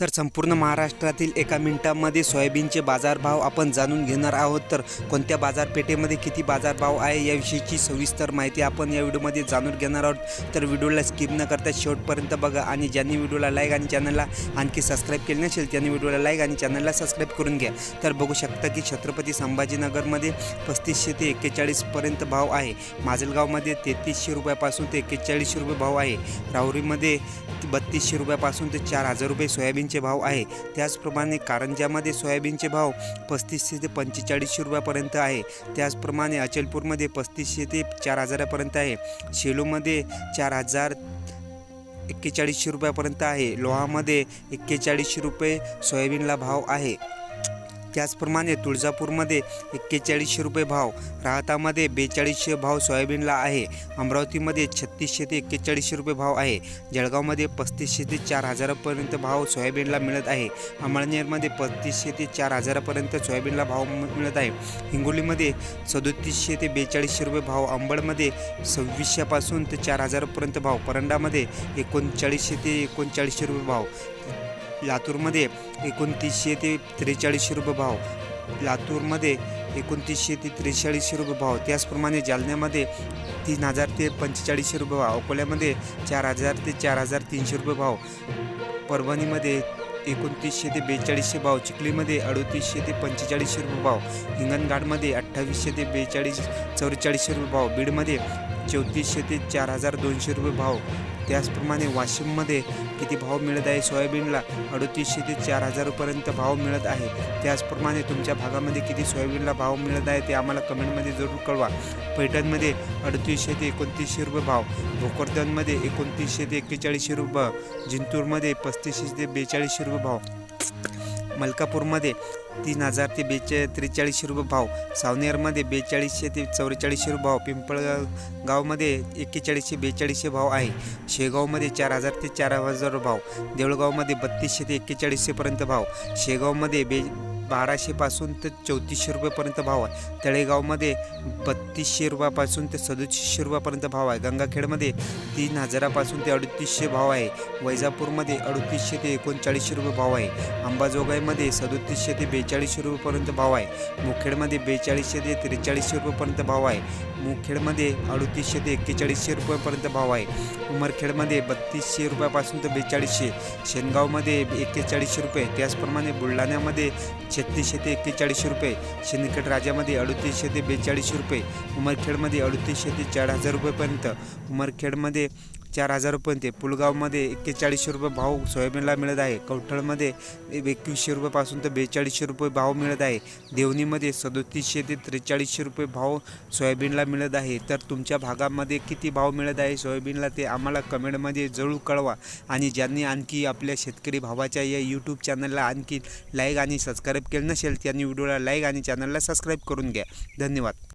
तर संपूर्ण महाराष्ट्रातील एका मिनिटामध्ये सोयाबीनचे बाजारभाव आपण जाणून घेणार आहोत. तर कोणत्या बाजारपेठेमध्ये किती बाजारभाव आहे याविषयीची सविस्तर माहिती आपण या व्हिडिओमध्ये जाणून घेणार आहोत. तर व्हिडिओला स्किप न करता शेवटपर्यंत बघा आणि ज्यांनी व्हिडिओला लाईक आणि चॅनलला आणखी सबस्क्राईब केले नसेल त्यांनी व्हिडिओला लाईक आणि चॅनलला सबस्क्राईब करून घ्या. तर बघू शकता की छत्रपती संभाजीनगरमध्ये पस्तीसशे ते एक्केचाळीसपर्यंत भाव आहे. माजलगावमध्ये तेहतीसशे रुपयापासून ते एक्केचाळीसशे रुपये भाव आहे. राहुरीमध्ये बत्तीसशे रुपयापासून ते चार हजार रुपये सोयाबीन सोयाबीनचे भाव आहे. त्याचप्रमाणे कारंजामध्ये सोयाबीनचे भाव पस्तीसशे ते पंचेचाळीसशे रुपयापर्यंत आहे. त्याचप्रमाणे अचलपूरमध्ये पस्तीसशे ते चार हजारापर्यंत आहे. शेलूमध्ये चार हजार एक्केचाळीसशे रुपयापर्यंत आहे. लोहामध्ये एक्केचाळीसशे रुपये सोयाबीनला भाव आहे. त्याचप्रमाणे तुळजापूरमध्ये एक्केचाळीसशे रुपये भाव राहतामध्ये बेचाळीसशे भाव सोयाबीनला आहे. अमरावतीमध्ये छत्तीसशे ते एक्केचाळीसशे रुपये भाव आहे. जळगावमध्ये पस्तीसशे ते चार हजारापर्यंत भाव सोयाबीनला मिळत आहे. अमळनेरमध्ये पस्तीसशे ते चार हजारापर्यंत सोयाबीनला भाव मिळत आहे. हिंगोलीमध्ये सदोतीसशे ते बेचाळीसशे रुपये भाव अंबडमध्ये सव्वीसशेपासून ते चार हजारापर्यंत भाव परंडामध्ये एकोणचाळीसशे ते एकोणचाळीसशे रुपये भाव. लातूरमध्ये एकोणतीसशे ते त्रेचाळीसशे रुपये भाव. लातूरमध्ये एकोणतीसशे ते त्रेचाळीसशे रुपये भाव. त्याचप्रमाणे जालन्यामध्ये तीन हजार ते पंचेचाळीसशे रुपये भाव. अकोल्यामध्ये चार हजार ते चार हजार तीनशे रुपये भाव. परभणीमध्ये एकोणतीसशे ते बेचाळीसशे भाव. चिखलीमध्ये अडतीसशे ते पंचेचाळीसशे रुपये भाव. हिंगणघाटमध्ये अठ्ठावीसशे ते बेचाळीस चौवेचाळीसशे रुपये भाव. बीडमध्ये चौतीसशे ते चार हजार दोनशे रुपये भाव. त्याचप्रमाणे वाशिममध्ये किती भाव मिळत आहे? सोयाबीनला अडतीसशे ते चार हजारपर्यंत भाव मिळत आहे. त्याचप्रमाणे तुमच्या भागामध्ये किती सोयाबीनला भाव मिळत आहे ते आम्हाला कमेंटमध्ये जरूर कळवा. पैठणमध्ये अडतीसशे ते एकोणतीसशे रुपये भाव. भोकरदनमध्ये एकोणतीसशे ते एक्केचाळीसशे रुपये जिंतूरमध्ये पस्तीसशे ते बेचाळीसशे रुपये भाव. मलकापूरमध्ये तीन हजार ते बेचा त्रेचाळीसशे रुपये भाव. सावनेरमध्ये बेचाळीसशे ते चौवेचाळीसशे रुपये भाव. पिंपळगावमध्ये एक्केचाळीसशे बेचाळीसशे भाव आहे. शेगावमध्ये चार हजार ते चार हजार भाव. देवळगावमध्ये बत्तीसशे ते एक्केचाळीसशेपर्यंत भाव. शेगावमध्ये बे बाराशेपासून ते चौतीसशे रुपयेपर्यंत भाव आहे. तळेगावमध्ये बत्तीसशे रुपयापासून ते सदतीसशे रुपयापर्यंत भाव आहे. गंगाखेडमध्ये तीन हजारापासून ते अडतीसशे भाव आहे. वैजापूरमध्ये अडतीसशे ते एकोणचाळीसशे रुपये भाव आहे. अंबाजोगाईमध्ये सदतीसशे ते बेचाळीसशे रुपयेपर्यंत भाव आहे. मुखेडमध्ये बेचाळीसशे ते त्रेचाळीसशे रुपयेपर्यंत भाव आहे. मुखेडमध्ये अडतीसशे ते एक्केचाळीसशे रुपयेपर्यंत भाव आहे. उमरखेडमध्ये बत्तीसशे रुपयापासून ते बेचाळीसशे. शेनगावमध्ये एक्केचाळीसशे रुपये. त्याचप्रमाणे बुलढाण्यामध्ये छत्तीसशे ते एक्केचाळीसशे रुपये. शिंदखेड राजामध्ये अडतीसशे ते बेचाळीसशे रुपये. उमरखेडमध्ये अडतीसशे ते चार हजार रुपयेपर्यंत. उमरखेडमध्ये चार हजार रुपये पुलगावमध्ये एक्केचाळीसशे रुपये भाव सोयाबीनला मिळत आहे. कवठळमध्ये एकवीसशे रुपयापासून तर बेचाळीसशे रुपये भाव मिळत आहे. देवणीमध्ये सदोतीसशे ते त्रेचाळीसशे रुपये भाव सोयाबीनला मिळत आहे. तर तुमच्या भागामध्ये किती भाव मिळत आहे सोयाबीनला ते आम्हाला कमेंटमध्ये जरूर कळवा. आणि ज्यांनी आणखी आपल्या शेतकरी भावाच्या या यूट्यूब चॅनलला आणखी लाईक आणि सबस्क्राईब केलं नसेल त्यांनी व्हिडिओला लाईक आणि चॅनलला सबस्क्राईब करून घ्या. धन्यवाद.